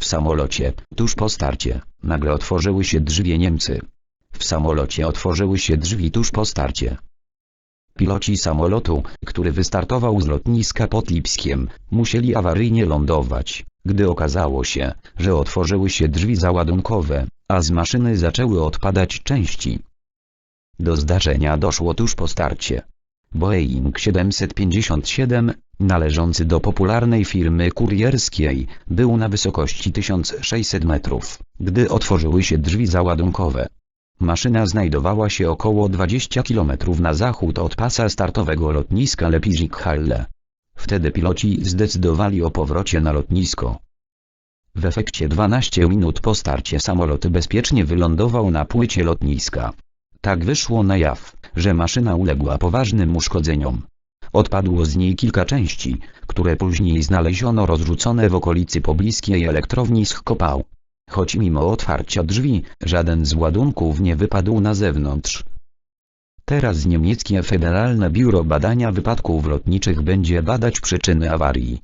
W samolocie, tuż po starcie, nagle otworzyły się drzwi Niemcy. W samolocie otworzyły się drzwi tuż po starcie. Piloci samolotu, który wystartował z lotniska pod Lipskiem, musieli awaryjnie lądować, gdy okazało się, że otworzyły się drzwi załadunkowe, a z maszyny zaczęły odpadać części. Do zdarzenia doszło tuż po starcie. Boeing 757, należący do popularnej firmy kurierskiej, był na wysokości 1600 metrów, gdy otworzyły się drzwi załadunkowe. Maszyna znajdowała się około 20 km na zachód od pasa startowego lotniska Leipzig-Halle. Wtedy piloci zdecydowali o powrocie na lotnisko. W efekcie 12 minut po starcie samolot bezpiecznie wylądował na płycie lotniska. Tak wyszło na jaw, że maszyna uległa poważnym uszkodzeniom. Odpadło z niej kilka części, które później znaleziono rozrzucone w okolicy pobliskiej elektrowni Schkopau. Choć mimo otwarcia drzwi, żaden z ładunków nie wypadł na zewnątrz. Teraz niemieckie Federalne Biuro Badania Wypadków Lotniczych będzie badać przyczyny awarii.